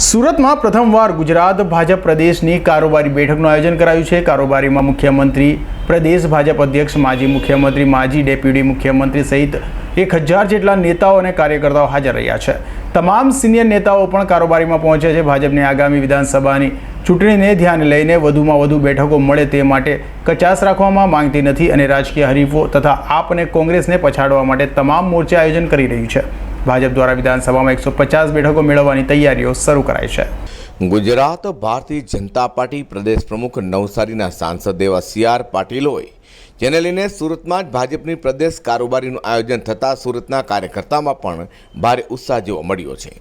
સુરતમાં પ્રથમવાર ગુજરાત ભાજપ પ્રદેશની કારોબારી બેઠકનું આયોજન કરાયું છે. કારોબારીમાં મુખ્યમંત્રી પ્રદેશ ભાજપ અધ્યક્ષ, માજી મુખ્યમંત્રી, માજી ડેપ્યુટી મુખ્યમંત્રી સહિત એક હજાર જેટલા નેતાઓ અને કાર્યકર્તાઓ હાજર રહ્યા છે. તમામ સિનિયર નેતાઓ પણ કારોબારીમાં પહોંચ્યા છે. ભાજપની આગામી વિધાનસભાની ચૂંટણીને ધ્યાને લઈને વધુમાં વધુ બેઠકો મળે તે માટે કચાસ રાખવામાં માંગતી નથી અને રાજકીય હરીફો તથા આપ અને કોંગ્રેસને પછાડવા માટે તમામ મોરચે આયોજન કરી રહ્યું છે. ભાજપ દ્વારા વિધાનસભામાં એકસો પચાસ બેઠકો મેળવવાની તૈયારીઓ શરૂ કરાઈ છે. ગુજરાત ભારતીય જનતા પાર્ટી પ્રદેશ પ્રમુખ નવસારીના સાંસદ એવા સી આર પાટીલોએ જેને લઈને સુરતમાં જ ભાજપની પ્રદેશ કારોબારીનું આયોજન થતાં સુરતના કાર્યકર્તામાં પણ ભારે ઉત્સાહ જોવા મળ્યો છે.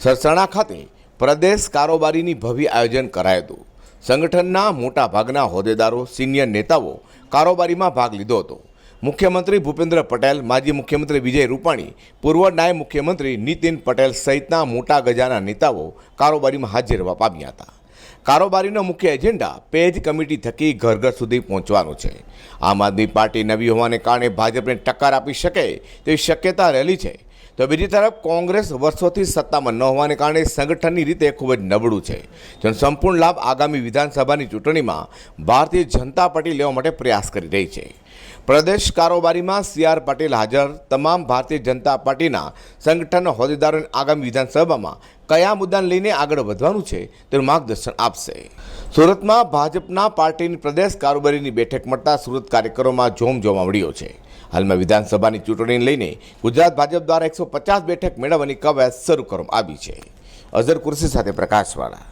સરસાણા ખાતે પ્રદેશ કારોબારીની ભવ્ય આયોજન કરાયું હતું. સંગઠનના મોટાભાગના હોદ્દેદારો, સિનિયર નેતાઓ કારોબારીમાં ભાગ લીધો હતો. મુખ્યમંત્રી ભૂપેન્દ્ર પટેલ, માજી મુખ્યમંત્રી વિજય રૂપાણી, પૂર્વ નાયબ મુખ્યમંત્રી નીતિન પટેલ સહિતના મોટા ગજાના નેતાઓ કારોબારીમાં હાજર રહેવા પામ્યા હતા. કારોબારીનો મુખ્ય એજન્ડા પેજ કમિટી થકી ઘર ઘર સુધી પહોંચવાનો છે. આમ આદમી પાર્ટી નવી હોવાને કારણે ભાજપને ટક્કર આપી શકે તેવી શક્યતા રહેલી છે. તો બીજી તરફ કોંગ્રેસ વર્ષોથી સત્તામાં ન હોવાને કારણે સંગઠનની રીતે ખૂબ જ નબળું છે. જેનો સંપૂર્ણ લાભ આગામી વિધાનસભાની ચૂંટણીમાં ભારતીય જનતા પાર્ટી લેવા માટે પ્રયાસ કરી રહી છે. પ્રદેશ કારોબારીમાં સી આર પાટીલ હાજર. તમામ ભારતીય જનતા પાર્ટીના સંગઠનના હોદ્દેદારોને આગામી વિધાનસભામાં કયા મુદ્દાને લઈને આગળ વધવાનું છે તેનું માર્ગદર્શન આપશે. સુરતમાં ભાજપના પાર્ટીની પ્રદેશ કારોબારીની બેઠક મળતા સુરત કાર્યકરોમાં જોમ જોવા મળ્યો છે. હાલમાં વિધાનસભાની ચૂંટણીને લઈને ગુજરાત ભાજપ દ્વારા એકસો પચાસ બેઠક મેળવવાની કવાયત શરૂ કરવામાં આવી છે. અઝર કુર્સી સાથે પ્રકાશવાળા.